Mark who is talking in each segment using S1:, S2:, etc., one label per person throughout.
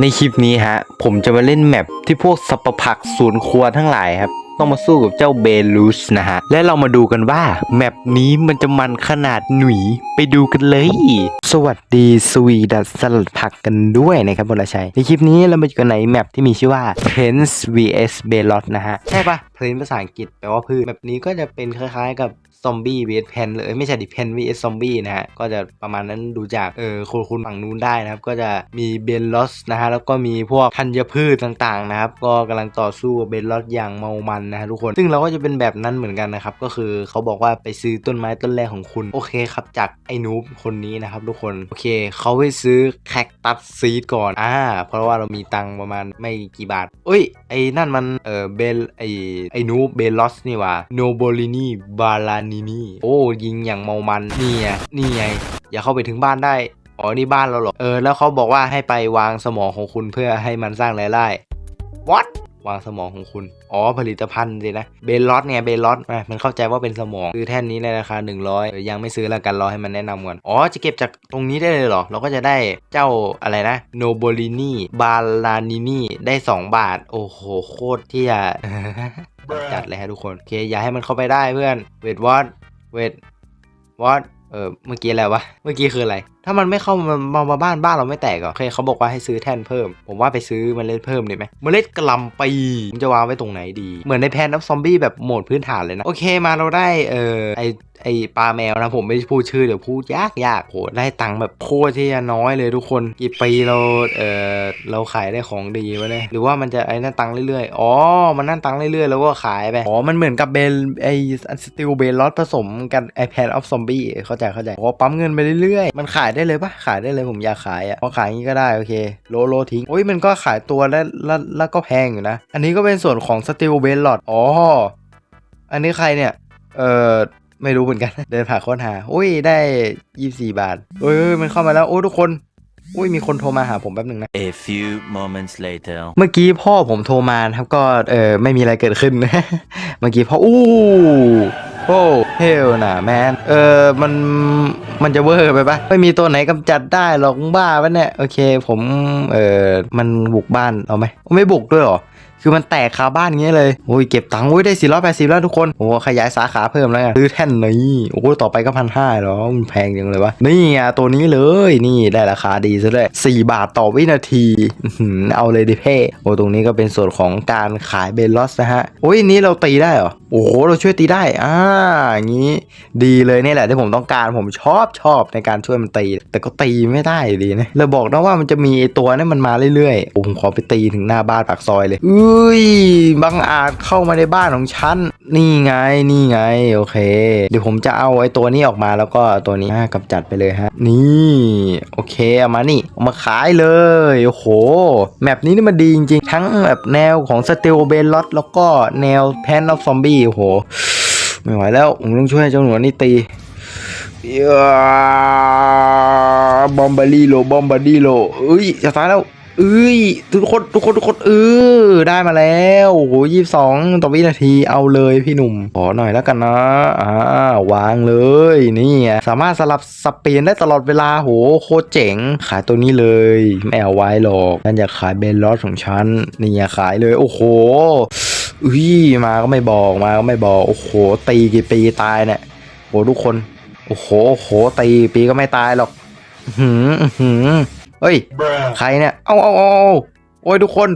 S1: ในคลิปนี้ฮะ ผมจะมาเล่นแมปที่พวกสัปผักสวนครัวทั้งหลายครับ ต้องมาสู้กับเจ้าเบลูสนะฮะ และเรามาดูกันว่า แมปนี้มันจะมันขนาดหนุยไปดูกันเลย สวัสดีสวีดัสสลัดผักกันด้วยนะครับบลชัย ในคลิปนี้เรามาอยู่กันในแมปที่มีชื่อว่า Plants vs b e l o t นะฮะ ใช่ปะ Plants ภาษาอังกฤษแปลว่าพืชแมปนี้ก็จะเป็นคล้ายๆกับ ซอมบี้ vs เพนเลยไม่ใช่ดิเพน vs ซอมบี้นะฮะก็จะประมาณนั้นดูจากเออคุณคุณฝั่งนู้นได้นะครับ ก็จะมีเบนลอสนะฮะแล้วก็มีพวกธัญพืชต่างๆนะครับ ก็กำลังต่อสู้กับเบนลอสอย่างเมามันนะฮะทุกคน ซึ่งเราก็จะเป็นแบบนั้นเหมือนกันนะครับ ก็คือเขาบอกว่าไปซื้อต้นไม้ต้นแรกของคุณ โอเคครับจากไอ้นูบคนนี้นะครับทุกคนโอเคเขาไปซื้อแคคตัสซีดก่อนอ่าเพราะว่าเรามีตังประมาณไม่กี่บาทเอ้ยไอ้นั่นมันเออเบลไอ้ไอ้นูบเบลลอสนี่ว่าโนโบลินีบาลานินีโอ้ยิงอย่างเมามันนี่ไงนี่ไงอย่าเข้าไปถึงบ้านได้อ๋อนี่บ้านเราเหรอเออแล้วเขาบอกว่าให้ไปวางสมองของคุณเพื่อให้มันสร้างรายได้ what วางสมองของคุณ อ๋อ ผลิตภัณฑ์สินะ เบลลอสไงเบลลอสมันเข้าใจว่าเป็นสมองคือแท่นนี้ในราคา 100เออยังไม่ซื้อแล้วกัน รอให้มันแนะนำก่อน อ๋อ จะเก็บจากตรงนี้ได้เลยเหรอ เราก็จะได้เจ้าอะไรนะ โนโบลินี บาลานินี ได้ 2 บาท โอ้โห โคตรที่จะ จัดเลยฮะทุกคน โอเค อย่าให้มันเข้าไปได้เพื่อน เวทวอตเวทวอตเออเมื่อกี้อะไรวะ เมื่อกี้คืออะไร ถ้ามันไม่เข้ามามามาบ้านบ้านเราไม่แตกเหรอโอเคเขาบอกว่าให้ซื้อแท่นเพิ่ม ผมว่าไปซื้อเมล็ดเพิ่มดีไหมเมล็ดกะหล่ำปีผมจะวางไว้ตรงไหนดี เหมือนในแพนนับซอมบี้แบบโหมดพื้นฐานเลยนะ โอเคมาเราได้เออไอไอปลาแมวนะผมไม่พูดชื่อเดี๋ยวพูดยากยากโหได้ตังค์แบบโคตรที่จะน้อยเลยทุกคนกี่ปีเราเออเราขายได้ของดีวะเนี่ยหรือว่ามันจะไอ้นั่นตังค์เรื่อยๆอ๋อมันนั่นตังค์เรื่อยๆแล้วก็ขายไปอ๋อมันเหมือนกับเบลไอสติลเบลลอสผสมกันไอแพนออฟซอมบี้เข้าใจเข้าใจอ๋อปั๊มเงินไปเรื่อยๆมันขายได้เลยปะขายได้เลยผมอยากขายอะพอขายอย่างนี้ก็ได้โอเค โลโลทิ้งโอ้ยมันก็ขายตัวแล้วแล้วแล้วก็แพงอยู่นะ อันนี้ก็เป็นส่วนของสติลเบลลอสอ๋ออันนี้ใครเนี่ย เออไม่รู้เหมือนกัน เดินผ่านค้นหาอุ้ยได้ยี่สี่บาทเอ้ยมันเข้ามาแล้วโอ้ยทุกคนอุ้ยมีคนโทรมาหาผมแป๊บหนึ่งนะ
S2: A few moments later.
S1: เมื่อกี้พ่อผมโทรมานะครับก็เออไม่มีอะไรเกิดขึ้น เมื่อกี้พ่ออู้ โอ้เฮลน่ะแมนเออมันมันจะเวอร์ไปปะไม่มีตัวไหนกำจัดได้หรอกบ้าปะเนี่ย โอเคผมเออมันบุกบ้านเอาไหมไม่บุกด้วยหรอ คือมันแตกคาบ้านอย่างเงี้ยเลยโอ้ยเก็บตังค์ไว้ยได้สี่ร้อยแปดสิบแล้วทุกคนโอ้ขยายสาขาเพิ่มแล้วกันซื้อแท่นนี้โอ้ต่อไปก็พันห้าหรอมันแพงจังเลยวะนี่ไงตัวนี้เลยนี่ได้ราคาดีซะด้วยสี่บาทต่อวินาทีเอาเลยดิเพ่โอ้ตรงนี้ก็เป็นส่วนของการขายเบลลอสนะฮะโอ้ยนี้เราตีได้เหรอโอ้โหเราช่วยตีได้อ่าอย่างนี้ ดีเลยนี่แหละที่ผมต้องการผมชอบชอบในการช่วยมันตี แต่ก็ตีไม่ได้ดีนะเราบอกนะว่ามันจะมีตัวนั้นมันมาเรื่อยๆโอ้ผมขอไปตีถึงหน้าบ้านปากซอยเลยอุ้ย บังอาจเข้ามาในบ้านของฉัน นี่ไง นี่ไง โอเค เดี๋ยวผมจะเอาไอ้ตัวนี้ออกมาแล้วก็ตัวนี้อ่ากำจัดไปเลยฮะ นี่ โอเค เอามานี่เอามาขายเลย โอ้โห แมปนี้นี่มันดีจริงๆ ทั้งแบบแนวของสเตลเบลลอตแล้วก็แนวแพนออฟซอมบี้ โอ้โห ไม่ไหวแล้ว ผมต้องช่วยเจ้าหนูนี่ตีบอมบารีโล บอมบารีโลเอ้ย จะตายแล้ว เอ้ยทุกคนทุกคนทุกคนเออได้มาแล้วโอ้โหยี่สิบสองต่อวินาทีเอาเลยพี่หนุ่มขอหน่อยแล้วกันนะอ่าวางเลยนี่สามารถสลับสเปลี่ยนได้ตลอดเวลาโหโคตรเจ๋ง ขายตัวนี้เลยไม่เอาไว้หรอกฉันอยากขายเบนลอสของฉันนี่ไงขายเลยโอ้โหอุ้ยมาก็ไม่บอกมาก็ไม่บอกโอ้โหตีกี่ปีตายเนี่ยโหทุกคนโอ้โหโอ้โหตีปีก็ไม่ตายหรอกอื้อหืมอืม เฮ้ย ใครเนี่ย เอาเอาเอาเอาโอ้ยทุกคน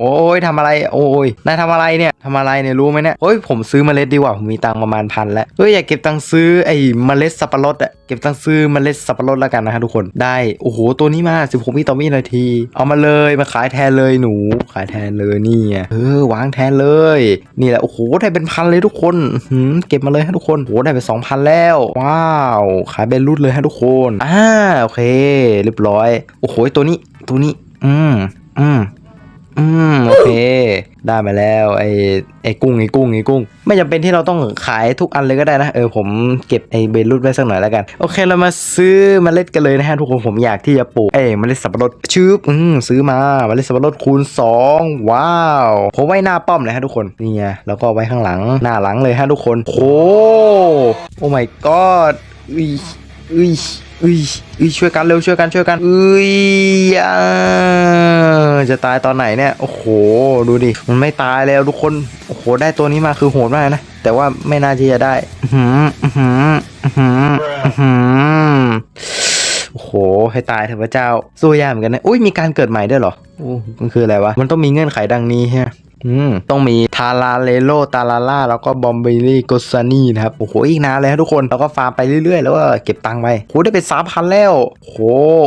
S1: โอ้ยทำอะไร โอ้ยนายทำอะไรเนี่ยทำอะไรเนี่ยรู้ไหมเนี่ยเฮ้ยผมซื้อเมล็ดดีกว่าผมมีตังประมาณพันแล้วเฮ้ยอยากเก็บตังซื้อไอ้เมล็ดสับปะรดอะเก็บตังซื้อเมล็ดสับปะรดแล้วกันนะฮะทุกคนได้โอ้โหตัวนี้มาสิบหกวิต่อวินาที เอามาเลยมาขายแทนเลยหนู ขายแทนเลยนี่เออวางแทนเลย นี่แหละโอ้โหได้เป็นพันเลยทุกคนหือเก็บมาเลยฮะทุกคนโอ้โหได้ไปสองพันแล้ว ว้าว ขายเป็นรุ่นเลยฮะทุกคนอ่าโอเค เรียบร้อย โอ้โหตัวนี้ตัวนี้ อืมอืม อืมโอเค ได้มาแล้วไอ้ไอ้กุ้งไอ้กุ้งไอ้กุ้ง ไม่จำเป็นที่เราต้องขายทุกอันเลยก็ได้นะ เออผมเก็บไอ้เบลลูดไว้สักหน่อยแล้วกัน โอเคเรามาซื้อเมล็ดกันเลยนะฮะทุกคนผมอยากที่จะปลูกเอ้เมล็ดสับปะรดชืบอืมซื้อมาเมล็ดสับปะรดคูณ 2 ว้าวผมไว้หน้าป้อมเลยฮะทุกคนนี่ไงแล้วก็ไว้ข้างหลังหน้าหลังเลยฮะทุกคนโอ้โอ้ my god อุ้ยอุ้ย อุ้ยอุ้ยช่วยกันเร็วช่วยกันช่วยกันอุ้ยจะตายตอนไหนเนี่ย โอ้โห ดูดิ มันไม่ตายแล้วทุกคน โอ้โห ได้ตัวนี้มาคือโหดมากนะ แต่ว่าไม่น่าที่จะได้ อื้อหืมอื้อหืมอื้อหืมอื้อหืมโอ้โห ให้ตายเถอะพระเจ้า สู้ยากเหมือนกันนะ อุ้ย มีการเกิดใหม่ด้วยเหรอโอ้มันคืออะไรวะ มันต้องมีเงื่อนไขดังนี้ฮะอืม ต้องมีทาราเลโลตาลาล่าแล้วก็บอมเบลี่โกซานีนะครับ โอ้โห อีกนานเลยทุกคน แล้วก็ฟาร์มไปเรื่อยๆ แล้วก็เก็บตังค์ไปโอ้โหได้เป็นสามพันแล้วโอ้โห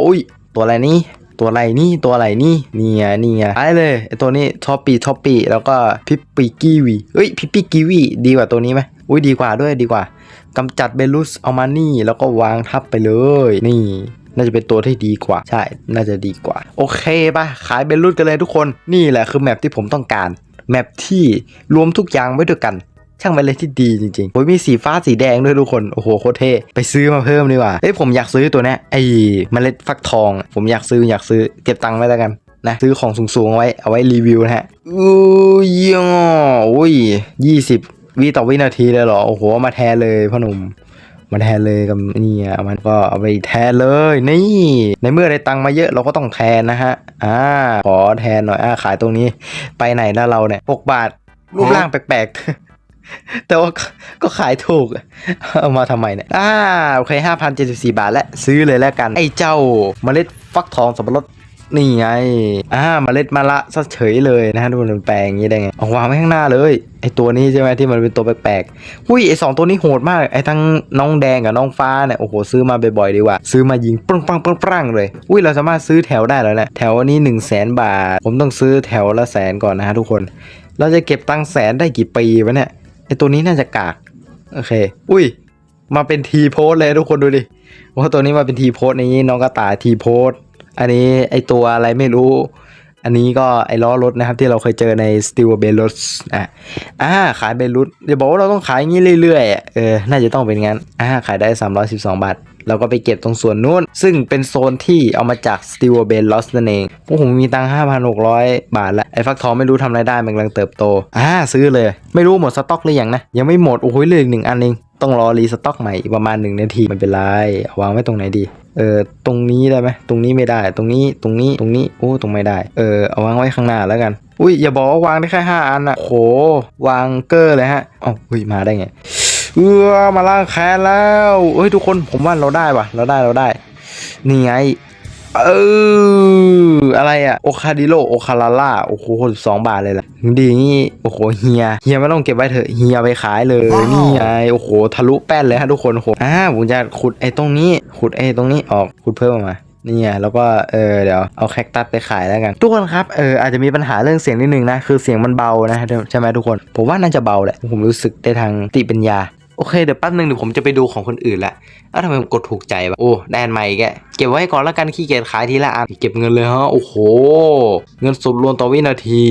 S1: อุ้ย ตัวอะไรนี่ตัวอะไรนี่ตัวอะไรนี่นี่ไงนี่ไงไปเลยตัวนี้ท็อปปี้ท็อปปี้แล้วก็พิปปี้กีวีเฮ้ยพิปปี้กีวีดีกว่าตัวนี้ไหมอุ้ยดีกว่าด้วยดีกว่ากำจัดเบลุสเอามานี่แล้วก็วางทับไปเลย นี่ น่าจะเป็นตัวที่ดีกว่า ใช่ น่าจะดีกว่า โอเคปะขายเบลลูดกันเลยทุกคน นี่แหละคือแมปที่ผมต้องการ แมปที่รวมทุกอย่างไว้ด้วยกัน ช่างเป็นอะไรที่ดีจริงๆโอ้ยมีสีฟ้าสีแดงด้วยทุกคน โอ้โหโคตรเท่ ไปซื้อมาเพิ่มดีกว่า เอ้ยผมอยากซื้อตัวเนี้ยไอ้เมล็ดฟักทอง ผมอยากซื้ออยากซื้อเก็บตังค์ไว้แล้วกันนะซื้อของสูงๆเอาไว้เอาไว้รีวิวนะฮะอุ้ยโอ้ยยี่สิบวิต่อวินาทีเลยเหรอ โอ้โห มาแทนเลยพ่อหนุ่ม มาแทนเลยกับนี่อะมันก็เอาไปแทนเลยนี่ ในเมื่อได้ตังค์มาเยอะเราก็ต้องแทนนะฮะอ่าขอแทนหน่อยอ่าขายตรงนี้ไปไหนแล้วเราเนี่ยหกบาทรูปร่างแปลกๆ แต่ว่าก็ขายถูก เอามาทำไมเนี่ยอ่าโอเคห้าพันเจ็ดสิบสี่บาทแล้วซื้อเลยแล้วกัน ไอ้เจ้าเมล็ดฟักทองสับปะรด นี่ไง อ่ามาเล็ดมะละซะเฉยเลยนะฮะดูมันแปลงอย่างนี้ได้ไงเอาวางไว้ข้างหน้าเลยไอตัวนี้ใช่ไหมที่มันเป็นตัวแปลกๆอุ้ยไอสองตัวนี้โหดมากไอทั้งน้องแดงกับน้องฟ้าเนี่ยโอ้โหซื้อมาบ่อยๆดีกว่า ซื้อมายิงปึ้งปังปึ้งปังเลยอุ้ยเราสามารถซื้อแถวได้แล้วเนี่ยแถวนี้1นึ่งแสนบาท ผมต้องซื้อแถวละแสนก่อนนะฮะทุกคน เราจะเก็บตังแสนได้กี่ปีวะเนี่ยไอตัวนี้น่าจะกากโอเค อุ้ยมาเป็นทีโพสเลยทุกคนดูดิว่าตัวนี้มาเป็นทีโพสในี้น้องกระต่ายทีโพส อันนี้ไอตัวอะไรไม่รู้ อันนี้ก็ไอล้อรถนะครับ ที่เราเคยเจอใน Steel b e l u s อะอ่าขายเบลุสเดี๋ยวบอกว่าเราต้องขายอย่างนี้เรื่อยๆเออน่าจะต้องเป็นงั้นอ่าขายได้ 312 บาทเราก็ไปเก็บตรงส่วนนู้น ซึ่งเป็นโซนที่เอามาจาก Steel b e l u s นั่นเองพวกผมมีตังค์5,600 บาทแล้วไอ้ฟักทองไม่รู้ทำอะไรได้ มันกำลังเติบโต อ่า ซื้อเลย ไม่รู้หมดสต็อกหรือยังนะ ยังไม่หมด โอ้โหเหลืออีกหนึ่งอันเอง ต้องรอรีสต็อกใหม่อีกประมาณหนึ่งนาทีไม่เป็นไรวางไว้ตรงไหนดี เออตรงนี้ได้ไหมตรงนี้ไม่ได้ ตรงนี้ตรงนี้ตรงนี้โอ้ตรงไม่ได้ เออเอาวางไว้ข้างหน้าแล้วกัน อุ้ยอย่าบอกว่าวางได้แค่ห้าอันอะโหวางเกอร์เลยฮะอ๋ออุ้ยมาได้ไงเออมาล่างแค้นแล้วเอ้ยทุกคนผมว่าเราได้ปะเราได้เราได้นี่ไง เอออะไรอะโอคาดิโลโอคาลาล่าโอ้โหสองบาทเลยล่ะดีอย่างงี้โอ้โหเฮียเฮียไม่ต้องเก็บไว้เถอะเฮียไปขายเลยนี่ไงโอ้โหทะลุแป้นเลยฮะทุกคนโอ้โหอ่าผมจะขุดไอ้ตรงนี้ ขุดไอ้ตรงนี้ออกขุดเพิ่มออกมานี่ไงแล้วก็เออเดี๋ยวเอาแคคตัสไปขายแล้วกัน ทุกคนครับเอออาจจะมีปัญหาเรื่องเสียงนิดนึงนะ คือเสียงมันเบานะใช่ไหมทุกคน ผมว่าน่าจะเบาแหละ ผมรู้สึกได้ทางสติปัญญา โอเคเดี๋ยวแป๊บนึงเดี๋ยวผมจะไปดูของคนอื่นละเอ้าทำไมผมกดถูกใจวะโอ้แดนใหม่แกเก็บไว้ก่อนแล้วกันขี้เกียจขายทีละอันเก็บเงินเลยฮะโอ้โห เงินสดรวมต่อวินาที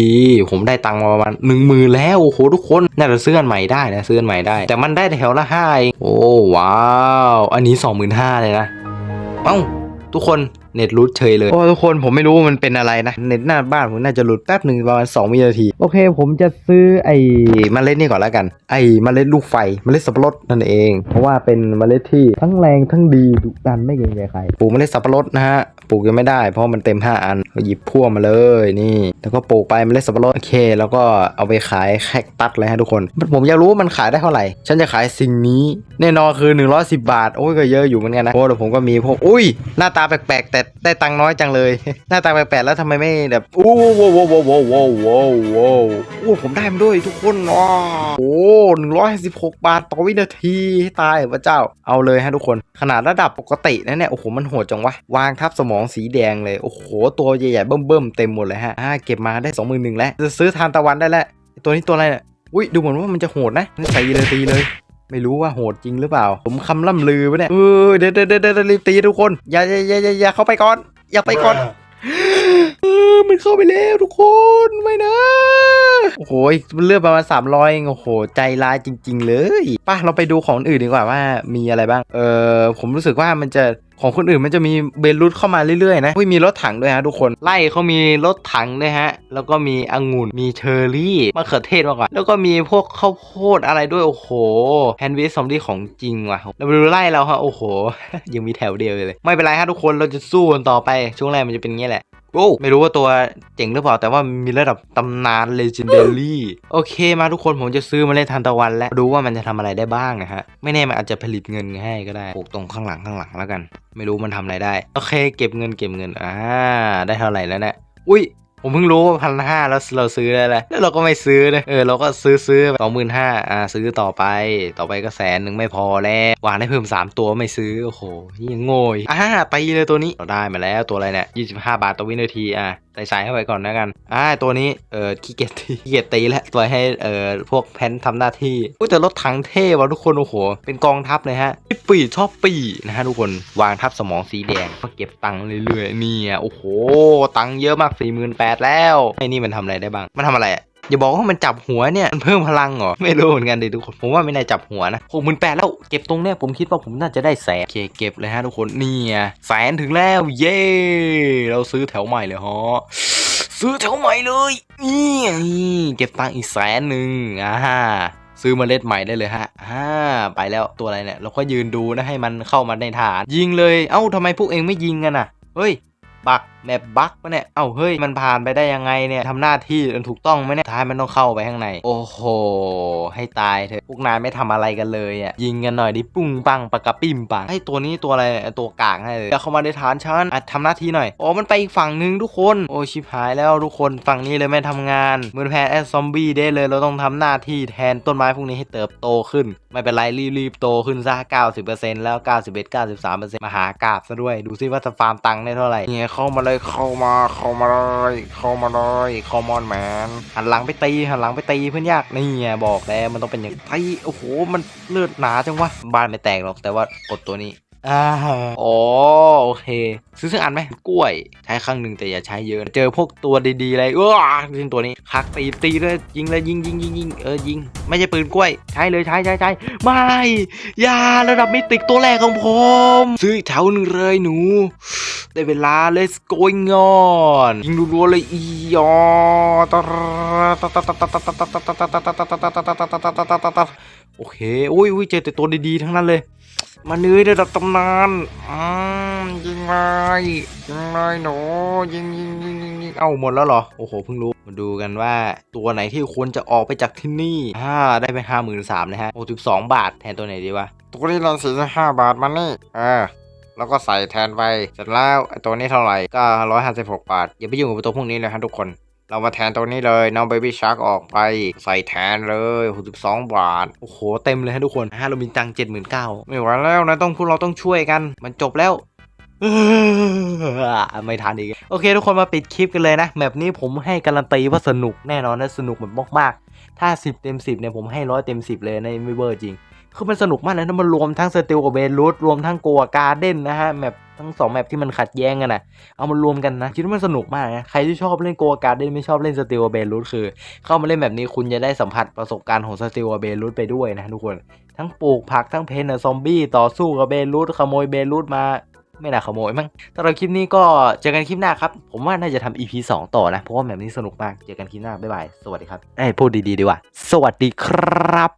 S1: ผมได้ตังค์มาประมาณหนึ่งหมื่นแล้วโอ้โหทุกคนน่าจะซื้ออันใหม่ได้นะซื้ออันใหม่ได้ แต่มันได้แถวละห้าเองโอ้ว้าว อันนี้สองหมื่นห้าเลยนะเอ้าทุกคน เน็ตรุดเฉยเลยโอ้ทุกคนผมไม่รู้ว่ามันเป็นอะไรนะ เน็ตหน้าบ้านผมน่าจะหลุดแป๊บหนึ่งประมาณ2วินาที โอเค ผมจะซื้อไอ้เมล็ดนี่ก่อนแล้วกัน ไอ้เมล็ดลูกไฟเมล็ดสับปะรดนั่นเอง เพราะว่าเป็นเมล็ดที่ทั้งแรงทั้งดีดุดันไม่เกรงใจใครปลูกเมล็ดสับปะรดนะฮะปลูกยังไม่ได้เพราะมันเต็ม 5 อันก็หยิบพ่วงมาเลยนี่ แล้วก็ปลูกไปเมล็ดสับปะรดโอเค แล้วก็เอาไปขายแคคตัสเลยฮะทุกคน ผมอยากรู้ว่ามันขายได้เท่าไหร่ ฉันจะขายสิ่งนี้แน่นอนคือ 110 บาท โอ้ยก็เยอะอยู่เหมือนกันนะ เพราะเดี๋ยวผมก็มีพวก อุ้ย หน้าตาแปลกๆ แต่ได้ตังค์น้อยจังเลย หน้าตาแปลกๆแล้วทำไมไม่แบบโอ้โว้โว้โว้โว้โว้โว้โว้โอ้ผมได้มันด้วยทุกคนว้าโอ้หนึ่งร้อยสิบหกบาทต่อวินาทีตายพระเจ้าเอาเลยฮะทุกคน ขนาดระดับปกตินะเนี่ยโอ้โหมันโหดจังวะวางทับสมองสีแดงเลยโอ้โหตัวใหญ่ๆเบิ่มๆเต็มหมดเลยฮะอ่าเก็บมาได้สองหมื่นหนึ่งแล้วจะซื้อทานตะวันได้แล้วตัวนี้ตัวอะไรเนี่ยอุ้ยดูเหมือนว่ามันจะโหดนะตีเลยตีเลย ไม่รู้ว่าโหดจริงหรือเปล่า ผมคำล่ำลือไปเนี่ยเออเดี๋ยวเดี๋ยวเดี๋ยวเดรีบตีทุกคน อย่าอย่าอย่าอย่าอย่าเข้าไปก่อน อย่าไปก่อนเออมันเข้าไปแล้วทุกคนไม่นะ โอ้โหเลือดประมาณ300เอยโอ้โห ใจร้ายจริง ๆ เลย ป่ะ เราไปดูของอื่นดีกว่าว่ามีอะไรบ้าง เออผมรู้สึกว่ามันจะ ของคนอื่นมันจะมีเบนรุตเข้ามาเรื่อยๆนะมีรถถังด้วยฮะทุกคนไล่เขามีรถถังด้วยฮะ แล้วก็มีองุ่นมีเชอร์รี่มะเขือเทศมาก่อนแล้วก็มีพวกข้าวโพดอะไรด้วยโอ้โหแฮนด์วิสซอมบี้ของจริงว่ะเราไปดูไล่เราฮะโอ้โห ยังมีแถวเดียวเลย ไม่เป็นไรฮะทุกคนเราจะสู้กันต่อไปช่วงแรกมันจะเป็นงี้แหละ โอ้ไม่รู้ว่าตัวเจ๋งหรือเปล่า แต่ว่ามีระดับตำนาน legendary โอเค มาทุกคนผมจะซื้อมาเล่นทานตะวันแล้ว ดูว่ามันจะทำอะไรได้บ้างนะฮะ ไม่แน่มันอาจจะผลิตเงินให้ก็ได้ปลูกตรงข้างหลังข้างหลังแล้วกัน ไม่รู้มันทำอะไรได้ โอเค เก็บเงินเก็บเงิน อ่า ได้เท่าไหร่แล้วเนะี่ย อุ้ย ผมเพิ่งรู้ว่าพันห้าแล้วเราซื้อได้แล้วแล้วเราก็ไม่ซื้อเลยเออเราก็ซื้อซื้อสองหมื่นห้าอ่าซื้อต่อไป ต่อไปก็แสนหนึ่งไม่พอแล้ววางได้เพิ่มสามตัวไม่ซื้อโอ้โหยังโง่อ่าไปเลยตัวนี้เราได้มาแล้วตัวอะไรเนี่ยยี่สิบห้าบาทต่อวินาทีอะ ใส่ใส่เข้าไปก่อนแล้วกันอ่าตัวนี้เออขี้เกียจตีขี้เกียจตีแล้วตัวให้เออพวกแพนทำหน้าที่อุ้ยแต่รถถังเท่ว่ะทุกคนโอ้โหเป็นกองทัพเลยฮะปีชอบปีนะฮะทุกคนวางทัพสมองสีแดงก็เก็บตังค์เรื่อยๆเนี่ยโอ้โห ตังค์เยอะมากสี่หมื่นแปดแล้วไอ้นี่มันทำอะไรได้บ้างมันทำอะไรอะ อย่าบอกว่ามันจับหัวเนี่ยมันเพิ่มพลังเหรอไม่รู้เหมือนกันเลยทุกคนผมว่าไม่น่าจับหัวนะหกหมื่นแปดแล้วเก็บตรงเนี่ยผมคิดว่าผมน่าจะได้แสนโอเคเก็บเลยฮะทุกคนนี่แสนถึงแล้วเย้เราซื้อแถวใหม่เลยฮะซื้อแถวใหม่เลยนี่เก็บตังค์อีกแสนหนึ่งอ่าซื้อมเมล็ดใหม่ได้เลยฮะฮ่าไปแล้วตัวอะไรเนี่ยเราก็ยืนดูนะให้มันเข้ามาในฐาน ยิงเลย เอ้าทำไมพวกเองไม่ยิงกันอะ เฮ้ย ปัก แบบบั๊กปะเนี่ย เอ้าเฮ้ยมันผ่านไปได้ยังไงเนี่ยทำหน้าที่มันถูกต้องไหมเนี่ยท้ายมันต้องเข้าไปข้างใน โอ้โห ให้ตายเถอะพวกนายไม่ทำอะไรกันเลยอะยิงกันหน่อยดิปุ้งปังปะกระปิ้มปังไอ้ตัวนี้ตัวอะไรตัวกากให้เลยจะเข้ามาในฐานฉันอะทำหน้าที่หน่อยโอ้มันไปอีกฝั่งหนึ่งทุกคน โอ้ชิบหายแล้วทุกคนฝั่งนี้เลยไม่ทำงานมือแพ้แอซอมบี้ได้เลยเราต้องทำหน้าที่แทนต้นไม้พวกนี้ให้เติบโตขึ้น ไม่เป็นไรรีบๆโตขึ้นซะ90%แล้ว91 93%มหากราบซะด้วย ดูซิว่าจะฟาร์มตังค์ได้เท่าไหร่เนี่ยเข้ามาเลยเข้ามาเข้ามาเลยเข้ามาเลยคอมอนแมนหันหลังไปตีหันหลังไปตีเพื่อนยากนี่ไงบอกแล้วมันต้องเป็นอย่างไทโอ้โหมันเลือดหนาจังวะบ้านไม่แตกหรอกแต่ว่ากดตัวนี้ อ่าอ๋อโอเค ซื้อสักอันไหมกล้วย ใช้ครั้งหนึ่งแต่อย่าใช้เยอะ เจอพวกตัวดีๆอะไรออจิ้งตัวนี้คักตีตีเลยยิงเลยยิงยิงยิงยิงเออยิง ไม่ใช่ปืนกล้วย ใช้เลยใช้ใช้ใช้ไม่ยาระดับมิติตัวแรกของผมซื้อแถวหนึ่งเลยหนู ได้เวลา let's going on ยิงรัวๆเลยอียอ โอเคอุ้ยอุ้ยเจอแต่ตัวดีๆทั้งนั้นเลยมาเนื้อ้ย
S3: ระดับตำนานอืมยิงไรยิงไรยหนูยิงยิงยิงยิงยง
S1: เอ้าหมดแล้วเหรอ โอ้โหเพิ่งรู้ มาดูกันว่าตัวไหนที่ควรจะออกไปจากที่นี่อ่าได้ไปห้าหมื่นสามนะฮะหกสิบสองบาทแทนตัวไหนดีวะ
S3: ตัวนี้เราสี่ห้าบาทมันนี่อ่าแล้วก็ใส่แทนไปเสร็จแล้วตัวนี้เท่าไหร่ก็ร้อยห้าสิบหกบาท
S1: อย่าไปยุ่งกับตัวพวกนี้เลยฮะทุกคน
S3: เรามาแทนตัวนี้เลยน้องเบบี้ชาร์กออกไปใส่แทนเลยหกสิบสองบาท
S1: โอ้โห เต็มเลยฮะทุกคนฮะเรามีตังเจ็ดหมื่นเก้า
S3: ไม่ไหวแล้วนะต้องพวกเราต้องช่วยกัน
S1: มันจบแล้วไม่ทันอีก โอเค ทุกคนมาปิดคลิปกันเลยนะแบบนี้ผมให้การันตีว่าสนุกแน่นอนนะสนุกแบบมากๆ ถ้า 10 เต็ม 10เนี่ยผมให้ร้อยเต็ม 10 เลยนะไม่เวอร์จริง คือมันสนุกมากเลยนะมันรวมทั้งสติลกับเบรูทรวมทั้งโกวการ์เด้นนะฮะแมปทั้งสองแมปที่มันขัดแย้งกันนะเอามารวมกันนะคิดว่ามันสนุกมากนะใครที่ชอบเล่นโกวการ์เด้นไม่ชอบเล่นสติลกับเบรูทคือ เข้ามาเล่นแบบนี้คุณจะได้สัมผัสประสบการณ์ของสติลกับเบรูทไปด้วยนะทุกคนทั้งปลูกผักทั้งเพนซอมบี้ต่อสู้กับเบรูทขโมยเบรูทมาไม่น่าขโมยมั้งสำหรับคลิปนี้ก็เจอกันคลิปหน้าครับ ผมว่าน่าจะทำ EP 2 ต่อนะ เพราะว่าแบบนี้สนุกมาก เจอกันคลิปหน้า บ๊ายบาย สวัสดีครับไอ้พูดดีๆดีกว่า สวัสดีครับ